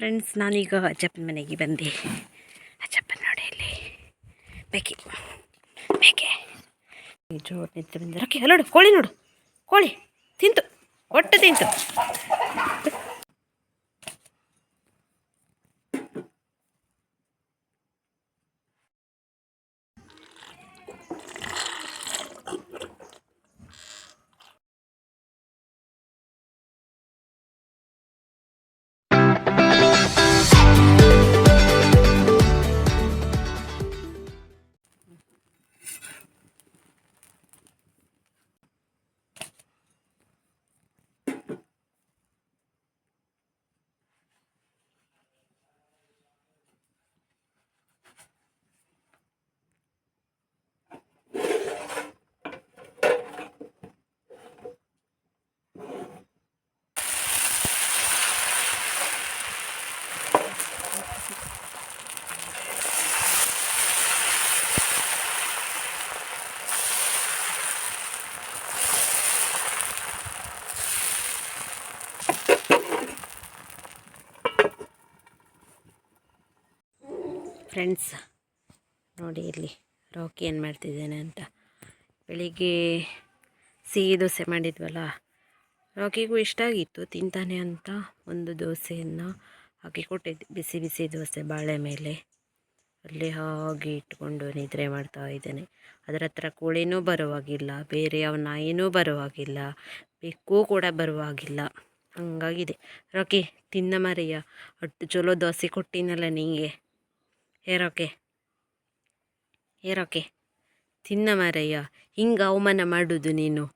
Friends ನಾನೀಗ ಅಜ್ಜಪ್ಪನ ಮನೆಗೆ ಬಂದೆ. ಅಜ್ಜಪ್ಪನ ನೋಡಿ ಇಲ್ಲಿ. ಬೇಕೆ ಬೇಕೆ ಜೋರು ನಿಂತು ಬಂದರೆ ನೋಡು, ಕೋಳಿ ನೋಡು. ಕೋಳಿ, ತಿಂತು, ಒಟ್ಟು ತಿಂತು. ಫ್ರೆಂಡ್ಸ್ ನೋಡಿ ಇಲ್ಲಿ ರಾಕಿ ಏನು ಮಾಡ್ತಿದ್ದೇನೆ ಅಂತ. ಬೆಳಿಗ್ಗೆ ಸಿಹಿ ದೋಸೆ ಮಾಡಿದ್ವಲ್ಲ, ರಾಕಿಗೂ ಇಷ್ಟ ಆಗಿತ್ತು, ತಿಂತಾನೆ ಅಂತ ಒಂದು ದೋಸೆಯನ್ನು ಹಾಕಿ ಕೊಟ್ಟಿದ್ದೆ. ಬಿಸಿ ಬಿಸಿ ದೋಸೆ ಬಾಳೆ ಮೇಲೆ. ಅಲ್ಲಿ ಹಾಗೆ ಇಟ್ಕೊಂಡು ನಿದ್ರೆ ಮಾಡ್ತಾ ಇದ್ದೇನೆ. ಅದರ ಹತ್ರ ಕೋಳಿನೂ ಬರುವಾಗಿಲ್ಲ, ಬೇರೆ ಯಾವ ನಾಯಿನೂ ಬರುವಾಗಿಲ್ಲ, ಬೆಕ್ಕು ಕೂಡ ಬರುವಾಗಿಲ್ಲ. ಹಂಗಾಗಿದೆ. ರಾಕಿ, ತಿನ್ನ ಮರಿಯ ಅಟ್ಟು ಚಲೋ ದೋಸೆ ಕೊಟ್ಟಿನಲ್ಲ ನಿಂಗೆ. ಹೇರೋಕೆ? ಹೇರೋಕೆ? ತಿನ್ನ ಮಾರಯ್ಯ ಹಿಂಗೆ ಅವಮಾನ ಮಾಡೋದು ನೀನು?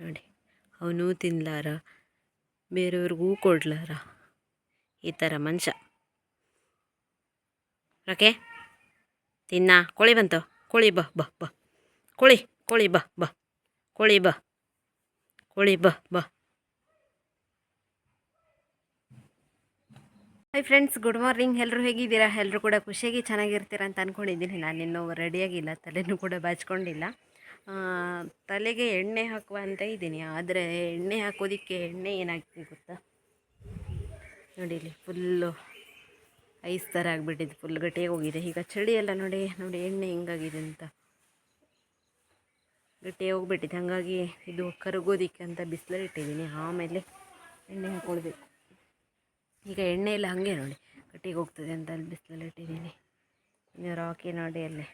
ನೋಡಿ, ಅವನು ತಿನ್ಲಾರ, ಬೇರೆಯವ್ರಿಗೂ ಕೊಡ್ಲಾರ, ಈ ಥರ ಮನುಷ್ಯ. ಓಕೆ ತಿನ್ನ, ಕೋಳಿ ಬಂತು. ಕೋಳಿ ಬಾ ಬಾ ಬಾ. ಕೋಳಿ ಕೋಳಿ ಬಾ ಬಾ. ಕೋಳಿ ಬಾ. ಕೋಳಿ ಬಾ ಬಾ. ಹಾಯ್ ಫ್ರೆಂಡ್ಸ್ ಗುಡ್ ಮಾರ್ನಿಂಗ್ ಎಲ್ಲರೂ ಹೇಗಿದ್ದೀರಾ? ಎಲ್ಲರೂ ಕೂಡ ಖುಷಿಯಾಗಿ ಚೆನ್ನಾಗಿರ್ತೀರ ಅಂತ ಅಂದ್ಕೊಂಡಿದ್ದೀನಿ ನಾನಿನ್ನೂ ರೆಡಿಯಾಗಿಲ್ಲ ತಲೆನೂ ಕೂಡ ಬಾಚ್ಕೊಂಡಿಲ್ಲ. ತಲೆಗೆ ಎಣ್ಣೆ ಹಾಕುವ ಅಂತ ಇದ್ದೀನಿ. ಆದರೆ ಎಣ್ಣೆ ಹಾಕೋದಕ್ಕೆ ಎಣ್ಣೆ ಏನಾಗ್ತದೆ ಗೊತ್ತಾ? ನೋಡಿ ಇಲ್ಲಿ ಫುಲ್ಲು ಐಸ್ ಥರ ಆಗಿಬಿಟ್ಟಿದ್ದು ಫುಲ್ ಗಟ್ಟಿಯಾಗಿ ಹೋಗಿದೆ. ಈಗ ಚಳಿ ಎಲ್ಲ ನೋಡಿ ನೋಡಿ ಎಣ್ಣೆ ಹೆಂಗಾಗಿದೆ ಅಂತ. ಗಟ್ಟಿಯಾಗಿ ಹೋಗ್ಬಿಟ್ಟಿದೆ. ಹಾಗಾಗಿ ಇದು ಕರಗೋದಿಕ್ಕೆ ಅಂತ ಬಿಸಿಲಲ್ಲಿ ಇಟ್ಟಿದ್ದೀನಿ ಆಮೇಲೆ ಎಣ್ಣೆ ಹಾಕ್ಕೊಳ್ಬೇಕು ಈಗ ಎಣ್ಣೆ ಎಲ್ಲ ಹಾಗೆ ನೋಡಿ, ಕಟ್ಟಿಗೆ ಹೋಗ್ತದೆ ಅಂತ ಅಲ್ಲಿ ಬಿಸಿಲಲ್ಲಿ ಇಟ್ಟಿದ್ದೀನಿ. ಇನ್ನು ರಾಕಿ ನೋಡಿ ಅಲ್ಲೇ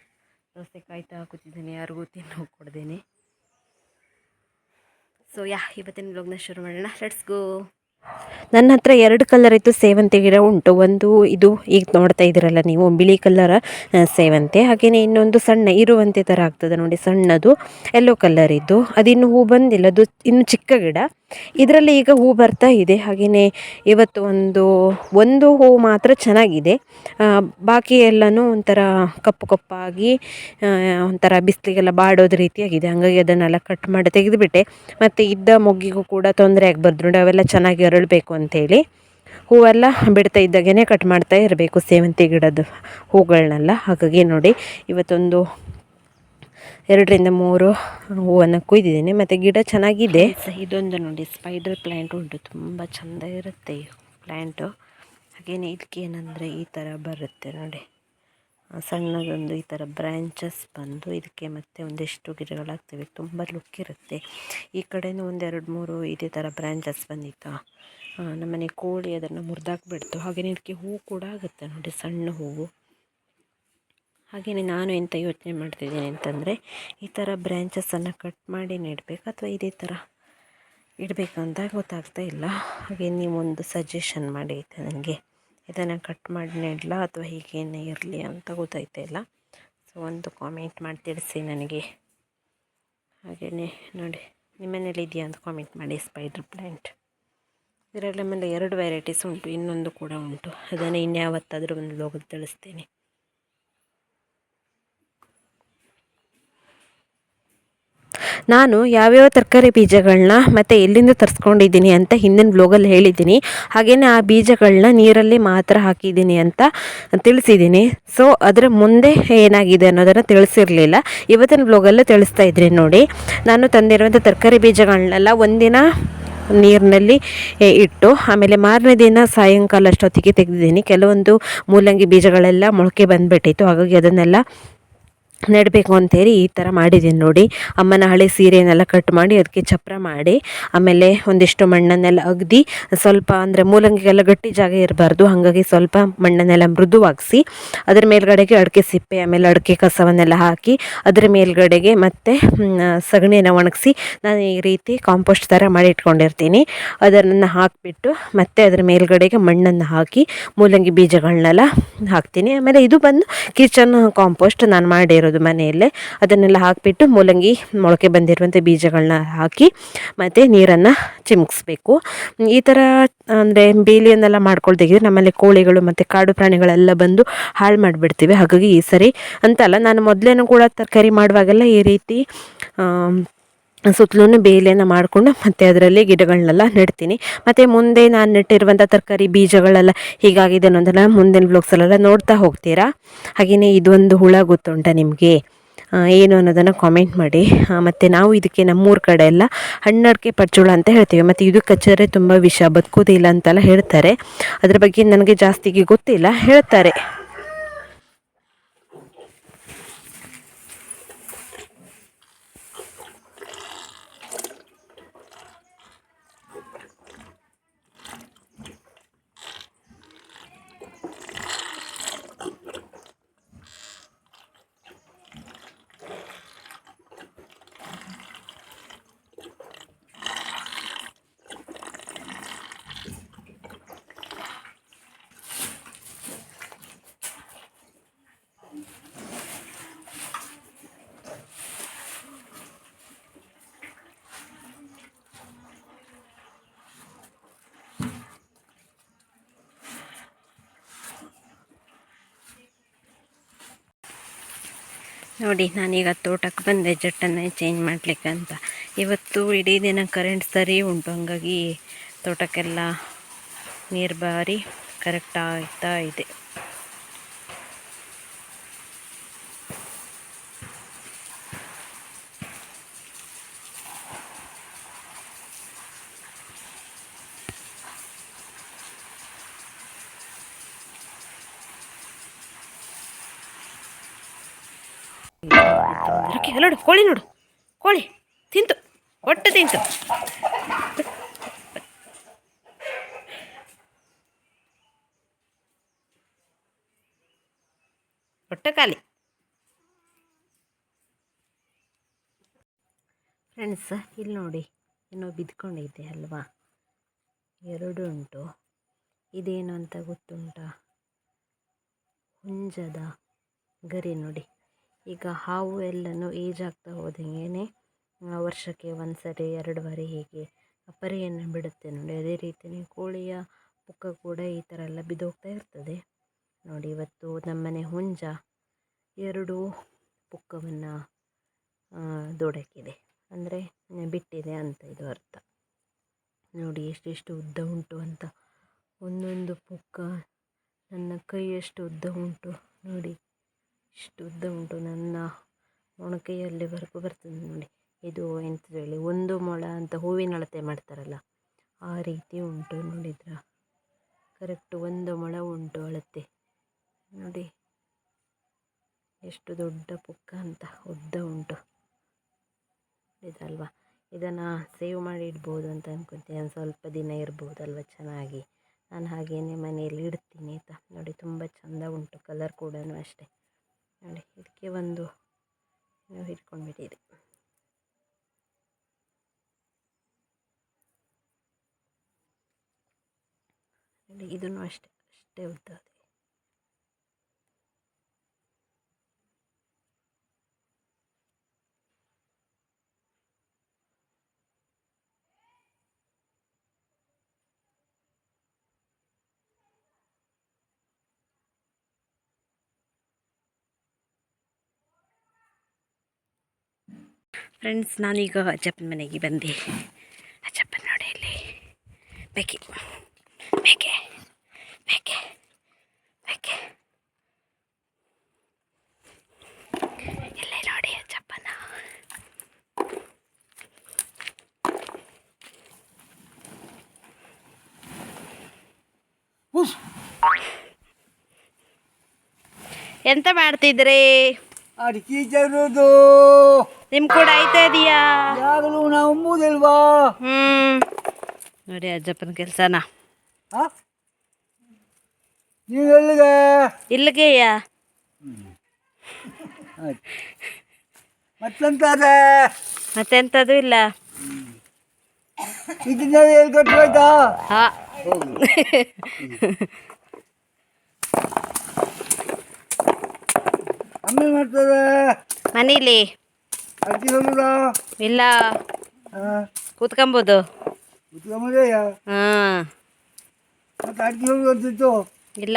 ದೋಸೆ ಕಾಯ್ತಾ ಕೂತಿದ್ದೀನಿ, ಯಾರಿಗೂ ತಿನ್ನು ಕೊಡ್ದೇನೆ ಸೊ ಯಾ, ಇವತ್ತಿನ ಬ್ಲಾಗ್ನ ಶುರು ಮಾಡೋಣ. ಲೆಟ್ಸ್ ಗೋ ನನ್ನ ಹತ್ರ ಎರಡು ಕಲರ್ ಇತ್ತು, ಸೇವಂತಿ ಗಿಡ ಉಂಟು. ಒಂದು ಇದು ಈಗ ನೋಡ್ತಾ ಇದ್ದೀರಲ್ಲ ನೀವು, ಬಿಳಿ ಕಲರ ಸೇವಂತೆ. ಹಾಗೆಯೇ ಇನ್ನೊಂದು ಸಣ್ಣ, ಇರುವಂತೆ ಥರ ಆಗ್ತದೆ ನೋಡಿ, ಸಣ್ಣದು ಎಲ್ಲೋ ಕಲರ್ ಇದ್ದು. ಅದಿನ್ನು ಹೂ ಬಂದಿಲ್ಲ, ಅದು ಇನ್ನು ಚಿಕ್ಕ ಗಿಡ. ಇದರಲ್ಲಿ ಈಗ ಹೂ ಬರ್ತಾ ಇದೆ. ಹಾಗೆಯೇ ಇವತ್ತು ಒಂದು ಒಂದು ಹೂ ಮಾತ್ರ ಚೆನ್ನಾಗಿದೆ. ಬಾಕಿ ಎಲ್ಲನೂ ಒಂಥರ ಕಪ್ಪು ಕಪ್ಪಾಗಿ ಒಂಥರ ಬಿಸಿಲಿಗೆಲ್ಲ ಬಾಡೋದು ರೀತಿಯಾಗಿದೆ. ಹಾಗಾಗಿ ಅದನ್ನೆಲ್ಲ ಕಟ್ ಮಾಡಿ ತೆಗೆದುಬಿಟ್ಟೆ. ಮತ್ತು ಇದ್ದ ಮೊಗ್ಗಿಗೂ ಕೂಡ ತೊಂದರೆ ಆಗಬಾರ್ದು ನೋಡಿ, ಅವೆಲ್ಲ ಚೆನ್ನಾಗಿ ಅರಳಬೇಕು ಅಂತೇಳಿ ಹೂವೆಲ್ಲ ಬಿಡ್ತಾ ಇದ್ದಾಗೇ ಕಟ್ ಮಾಡ್ತಾ ಇರಬೇಕು ಸೇವಂತಿ ಗಿಡದ ಹೂಗಳನ್ನೆಲ್ಲ. ಹಾಗಾಗಿ ನೋಡಿ, ಇವತ್ತೊಂದು ಎರಡರಿಂದ ಮೂರು ಹೂವನ್ನು ಕುಯ್ದಿದ್ದೀನಿ. ಮತ್ತು ಗಿಡ ಚೆನ್ನಾಗಿದೆ. ಇದೊಂದು ನೋಡಿ ಸ್ಪೈಡರ್ ಪ್ಲ್ಯಾಂಟ್ ಉಂಟು. ತುಂಬ ಚೆಂದ ಇರುತ್ತೆ ಈ ಪ್ಲ್ಯಾಂಟು ಹಾಗೆಯೇ ಇದಕ್ಕೆ ಏನಂದರೆ ಈ ಥರ ಬರುತ್ತೆ ನೋಡಿ. ಸಣ್ಣದೊಂದು ಈ ಥರ ಬ್ರ್ಯಾಂಚಸ್ ಬಂದು ಇದಕ್ಕೆ ಮತ್ತೆ ಒಂದಿಷ್ಟು ಗಿಡಗಳಾಗ್ತವೆ ತುಂಬ ಲುಕ್ ಇರುತ್ತೆ. ಈ ಕಡೆಯೂ ಒಂದೆರಡು ಮೂರು ಇದೇ ಥರ ಬ್ರ್ಯಾಂಚಸ್ ಬಂದಿತ್ತು. ನಮ್ಮನೆ ಕೋಳಿ ಅದನ್ನು ಮುರಿದಾಕ್ಬಿಡ್ತು. ಹಾಗೆಯೇ ಇದಕ್ಕೆ ಹೂ ಕೂಡ ಆಗುತ್ತೆ ನೋಡಿ, ಸಣ್ಣ ಹೂವು. ಹಾಗೆಯೇ ನಾನು ಎಂತ ಯೋಚನೆ ಮಾಡ್ತಿದ್ದೀನಿ ಅಂತಂದರೆ, ಈ ಥರ ಬ್ರ್ಯಾಂಚಸನ್ನು ಕಟ್ ಮಾಡಿ ನೆಡಬೇಕು ಅಥವಾ ಇದೇ ಥರ ಇಡಬೇಕಂತ ಗೊತ್ತಾಗ್ತಾ ಇಲ್ಲ. ಹಾಗೆ ನೀವೊಂದು ಸಜೆಷನ್ ಮಾಡಿ ಆಯಿತಾ ನನಗೆ? ಇದನ್ನು ಕಟ್ ಮಾಡಿ ನೆಡಲಾ ಅಥವಾ ಹೀಗೇನೆ ಇರಲಿ ಅಂತ ಗೊತ್ತಾಯ್ತಾ ಇಲ್ಲ. ಸೊ ಒಂದು ಕಾಮೆಂಟ್ ಮಾಡಿ ತಿಳಿಸಿ ನನಗೆ. ಹಾಗೆಯೇ ನೋಡಿ ನಿಮ್ಮನೇಲಿ ಇದೆಯಾ ಅಂತ ಕಾಮೆಂಟ್ ಮಾಡಿ ಸ್ಪೈಡರ್ ಪ್ಲ್ಯಾಂಟ್ ಇದರಲ್ಲಿ ಆಮೇಲೆ ಎರಡು ವೆರೈಟೀಸ್ ಉಂಟು, ಇನ್ನೊಂದು ಕೂಡ ಉಂಟು. ಅದನ್ನು ಇನ್ಯಾವತ್ತಾದರೂ ಒಂದು ಲೋಗದ ತಿಳಿಸ್ತೇನೆ. ನಾನು ಯಾವ್ಯಾವ ತರಕಾರಿ ಬೀಜಗಳನ್ನ ಮತ್ತು ಎಲ್ಲಿಂದ ತರಿಸ್ಕೊಂಡಿದ್ದೀನಿ ಅಂತ ಹಿಂದಿನ ಬ್ಲೋಗಲ್ಲಿ ಹೇಳಿದ್ದೀನಿ. ಹಾಗೆಯೇ ಆ ಬೀಜಗಳನ್ನ ನೀರಲ್ಲಿ ಮಾತ್ರ ಹಾಕಿದ್ದೀನಿ ಅಂತ ತಿಳಿಸಿದ್ದೀನಿ. ಸೊ ಅದರ ಮುಂದೆ ಏನಾಗಿದೆ ಅನ್ನೋದನ್ನು ತಿಳಿಸಿರಲಿಲ್ಲ. ಇವತ್ತಿನ ಬ್ಲೋಗಲ್ಲೂ ತಿಳಿಸ್ತಾ ಇದ್ದೀನಿ ನೋಡಿ. ನಾನು ತಂದಿರುವಂಥ ತರಕಾರಿ ಬೀಜಗಳನ್ನೆಲ್ಲ ಒಂದಿನ ನೀರಿನಲ್ಲಿ ಇಟ್ಟು, ಆಮೇಲೆ ಮಾರನೇ ದಿನ ಸಾಯಂಕಾಲ ಅಷ್ಟೊತ್ತಿಗೆ ತೆಗೆದಿದ್ದೀನಿ. ಕೆಲವೊಂದು ಮೂಲಂಗಿ ಬೀಜಗಳೆಲ್ಲ ಮೊಳಕೆ ಬಂದುಬಿಟ್ಟಿತ್ತು. ಹಾಗಾಗಿ ಅದನ್ನೆಲ್ಲ ನೆಡಬೇಕು ಅಂತೇಳಿ ಈ ಥರ ಮಾಡಿದ್ದೀನಿ ನೋಡಿ. ಅಮ್ಮನ ಹಳೆ ಸೀರೆನೆಲ್ಲ ಕಟ್ ಮಾಡಿ ಅದಕ್ಕೆ ಚಪ್ರ ಮಾಡಿ, ಆಮೇಲೆ ಒಂದಿಷ್ಟು ಮಣ್ಣನ್ನೆಲ್ಲ ಅಗ್ದಿ, ಸ್ವಲ್ಪ ಅಂದರೆ ಮೂಲಂಗಿಗೆಲ್ಲ ಗಟ್ಟಿ ಜಾಗ ಇರಬಾರ್ದು, ಹಾಗಾಗಿ ಸ್ವಲ್ಪ ಮಣ್ಣನ್ನೆಲ್ಲ ಮೃದುವಾಗಿಸಿ, ಅದರ ಮೇಲ್ಗಡೆಗೆ ಅಡಿಕೆ ಸಿಪ್ಪೆ, ಆಮೇಲೆ ಅಡಿಕೆ ಕಸವನ್ನೆಲ್ಲ ಹಾಕಿ, ಅದರ ಮೇಲ್ಗಡೆಗೆ ಮತ್ತೆ ಸಗಣಿಯನ್ನು ಒಣಗಿಸಿ ನಾನು ಈ ರೀತಿ ಕಾಂಪೋಸ್ಟ್ ಥರ ಮಾಡಿ ಇಟ್ಕೊಂಡಿರ್ತೀನಿ ಅದನ್ನು ಹಾಕಿಬಿಟ್ಟು ಮತ್ತೆ ಅದರ ಮೇಲ್ಗಡೆಗೆ ಮಣ್ಣನ್ನು ಹಾಕಿ ಮೂಲಂಗಿ ಬೀಜಗಳನ್ನೆಲ್ಲ ಹಾಕ್ತೀನಿ. ಆಮೇಲೆ ಇದು ಬಂದು ಕಿಚನ್ ಕಾಂಪೋಸ್ಟ್ ನಾನು ಮಾಡಿರೋದು ಮನೆಯಲ್ಲೇ. ಅದನ್ನೆಲ್ಲ ಹಾಕಿಬಿಟ್ಟು ಮೂಲಂಗಿ ಮೊಳಕೆ ಬಂದಿರುವಂಥ ಬೀಜಗಳನ್ನ ಹಾಕಿ, ಮತ್ತು ನೀರನ್ನು ಚಿಮುಕ್ಸ್ಬೇಕು. ಈ ಥರ ಅಂದರೆ ಬೇಲಿಯನ್ನೆಲ್ಲ ಮಾಡ್ಕೊಳ್ದಿದ್ರೆ ನಮ್ಮಲ್ಲಿ ಕೋಳಿಗಳು ಮತ್ತು ಕಾಡು ಪ್ರಾಣಿಗಳೆಲ್ಲ ಬಂದು ಹಾಳು ಮಾಡಿಬಿಡ್ತೀವಿ. ಹಾಗಾಗಿ ಈ ಸರಿ ಅಂತಲ್ಲ ನಾನು ಮೊದಲೇನೂ ಕೂಡ ತರಕಾರಿ ಮಾಡುವಾಗೆಲ್ಲ ಈ ರೀತಿ ಸುತ್ತಲೂ ಬೇಲಿಯನ್ನು ಮಾಡಿಕೊಂಡು ಮತ್ತೆ ಅದರಲ್ಲಿ ಗಿಡಗಳನ್ನೆಲ್ಲ ನೆಡ್ತೀನಿ. ಮತ್ತು ಮುಂದೆ ನಾನು ನೆಟ್ಟಿರುವಂಥ ತರಕಾರಿ ಬೀಜಗಳೆಲ್ಲ ಹೀಗಾಗಿದೆ ಅನ್ನೋದನ್ನು ಮುಂದಿನ ಬ್ಲಾಗ್ಸಲ್ಲೆಲ್ಲ ನೋಡ್ತಾ ಹೋಗ್ತೀರಾ? ಹಾಗೆಯೇ ಇದೊಂದು ಹುಳ ಗೊತ್ತುಂಟ ನಿಮಗೆ? ಏನು ಅನ್ನೋದನ್ನು ಕಾಮೆಂಟ್ ಮಾಡಿ. ಮತ್ತು ನಾವು ಇದಕ್ಕೆ ನಮ್ಮೂರ ಕಡೆ ಎಲ್ಲ ಹಣ್ಣಡಿಕೆ ಪಚ್ಚುಳ ಅಂತ ಹೇಳ್ತೀವಿ. ಮತ್ತು ಇದು ಕಚ್ಚಿದ್ರೆ ತುಂಬ ವಿಷ ಬದುಕೋದಿಲ್ಲ ಅಂತೆಲ್ಲ ಹೇಳ್ತಾರೆ. ಅದ್ರ ಬಗ್ಗೆ ನನಗೆ ಜಾಸ್ತಿಗೆ ಗೊತ್ತಿಲ್ಲ. ಹೇಳ್ತಾರೆ. ನೋಡಿ, ನಾನೀಗ ತೋಟಕ್ಕೆ ಬಂದೆ. ಜಟ್ಟನ್ನು ಚೇಂಜ್ ಮಾಡಲಿಕ್ಕೆ ಅಂತ ಇವತ್ತು ಇಡೀ ದಿನ ಕರೆಂಟ್ ಸರಿ ಉಂಟು. ಹಂಗಾಗಿ ತೋಟಕ್ಕೆಲ್ಲ ನೀರು ಬಾರಿ ಕರೆಕ್ಟ್ ಆಗ್ತಾ ಇದೆ. ಅಲ್ಲ ನೋಡು, ಕೋಳಿ ನೋಡು. ಕೋಳಿ, ತಿಂತು, ಒಟ್ಟು ತಿಂತು. ಹೊಟ್ಟೆ ಖಾಲಿ. ಫ್ರೆಂಡ್ಸ್ ಇಲ್ಲಿ ನೋಡಿ, ಏನೋ ಬಿದ್ಕೊಂಡಿದೆ ಅಲ್ವಾ? ಎರಡು ಉಂಟು. ಇದೇನು ಅಂತ ಗೊತ್ತುಂಟ? ಹುಂಜದ ಗರಿ ನೋಡಿ. ಈಗ ಹಾವು ಎಲ್ಲನೂ ಏಜ್ ಆಗ್ತಾ ಹೋದಂಗೆ ವರ್ಷಕ್ಕೆ ಒಂದು ಸರಿ ಎರಡು ಬಾರಿ ಹೀಗೆ ಪರಿಯನ್ನು ಬಿಡುತ್ತೆ ನೋಡಿ. ಅದೇ ರೀತಿಯೇ ಕೋಳಿಯ ಪುಕ್ಕ ಕೂಡ ಈ ಥರ ಎಲ್ಲ ಬಿದ್ದೋಗ್ತಾ ಇರ್ತದೆ. ನೋಡಿ, ಇವತ್ತು ನಮ್ಮನೆ ಹುಂಜ ಎರಡು ಪುಕ್ಕವನ್ನು ದೊಡಕಿದೆ. ಅಂದರೆ ಬಿಟ್ಟಿದೆ ಅಂತ ಇದು ಅರ್ಥ. ನೋಡಿ, ಎಷ್ಟೆಷ್ಟು ಉದ್ದ ಉಂಟು ಅಂತ. ಒಂದೊಂದು ಪುಕ್ಕ ನನ್ನ ಕೈ ಎಷ್ಟು ಉದ್ದ ಉಂಟು. ನೋಡಿ ಇಷ್ಟು ಉದ್ದ ಉಂಟು. ನನ್ನ ಮೊಣಕೈಯಲ್ಲಿವರೆಗೂ ಬರ್ತದೆ ನೋಡಿ. ಇದು ಎಂತ ಹೇಳಿ ಒಂದು ಮೊಳ ಅಂತ ಹೂವಿನ ಅಳತೆ ಮಾಡ್ತಾರಲ್ಲ, ಆ ರೀತಿ ಉಂಟು ನೋಡಿದ್ರ? ಕರೆಕ್ಟ್ ಒಂದು ಮೊಳ ಉಂಟು ಅಳತೆ. ನೋಡಿ, ಎಷ್ಟು ದೊಡ್ಡ ಪುಕ್ಕ ಅಂತ ಉದ್ದ ಉಂಟು. ಇದಲ್ವಾ ಇದನ್ನು ಸೇವ್ ಮಾಡಿ ಇಡ್ಬೋದು ಅಂತ ಅಂದ್ಕೊತೀನಿ ಒಂದು ಸ್ವಲ್ಪ ದಿನ ಇರ್ಬೋದಲ್ವ ಚೆನ್ನಾಗಿ? ನಾನು ಹಾಗೇನೆ ಮನೆಯಲ್ಲಿ ಇಡ್ತೀನಿ ಆಯಿತಾ? ನೋಡಿ, ತುಂಬ ಚೆಂದ ಉಂಟು. ಕಲರ್ ಕೂಡ ಅಷ್ಟೇ. ನೋಡಿ ಇದಕ್ಕೆ ಒಂದು ನೋಡಿ ಇದನ್ನು ಅಷ್ಟೇ ಅಷ್ಟೇ ಉದ್ದ ಫ್ರೆಂಡ್ಸ್ ನಾನೀಗ ಅಜ್ಜಪ್ಪನ ಮನೆಗೆ ಬಂದೆ. ಅಜ್ಜಪ್ಪನ ನೋಡಿ ಇಲ್ಲಿ. ಬೇಕೆ ಬೇಕೆ ಬೇಕೆ ಬೇಕೆ ಇಲ್ಲೇ ನೋಡಿ ಅಜ್ಜಪ್ಪನ. ಎಂತ ಮಾಡ್ತಿದ್ರಿ? ಅಡಿಕೆ ಜರುದು ನಿಮ್ ಕೂಡ ಆಯ್ತಾ ಇದೀಯಾ? ಯಾವಾಗಲೂ ನಾವು ಅಂಬುದಿಲ್ವಾ ಹ್ಮ್. ನೋಡಿ ಅಜ್ಜಪ್ಪನ ಕೆಲಸನ. ಹಾ ನೀವು ಎಲ್ಲಿಗೆ? ಇಲ್ಲಿಗೆಯ? ಮತ್ತೆಂತಾದೆ? ಮತ್ತೆಂತದು ಇಲ್ಲ. ಇದನ್ನ ಎಲ್ಲಿ ಕಟ್ಟು ಆಯ್ತಾ? ಹಾ. ಆಮೇಲೆ ಮಾಡ್ತದೆ? ಮನೇಲಿ? ಇಲ್ಲ. ಕೂತ್ಕೊಂಬೋದು. ಕುತ್ಕೊಂಬದೆಯಾ? ಹಾಂ ಮತ್ತೆ ಅಡಿಕೆ ಹೋಗುದು ಅಂತಿತ್ತು ಇಲ್ಲ.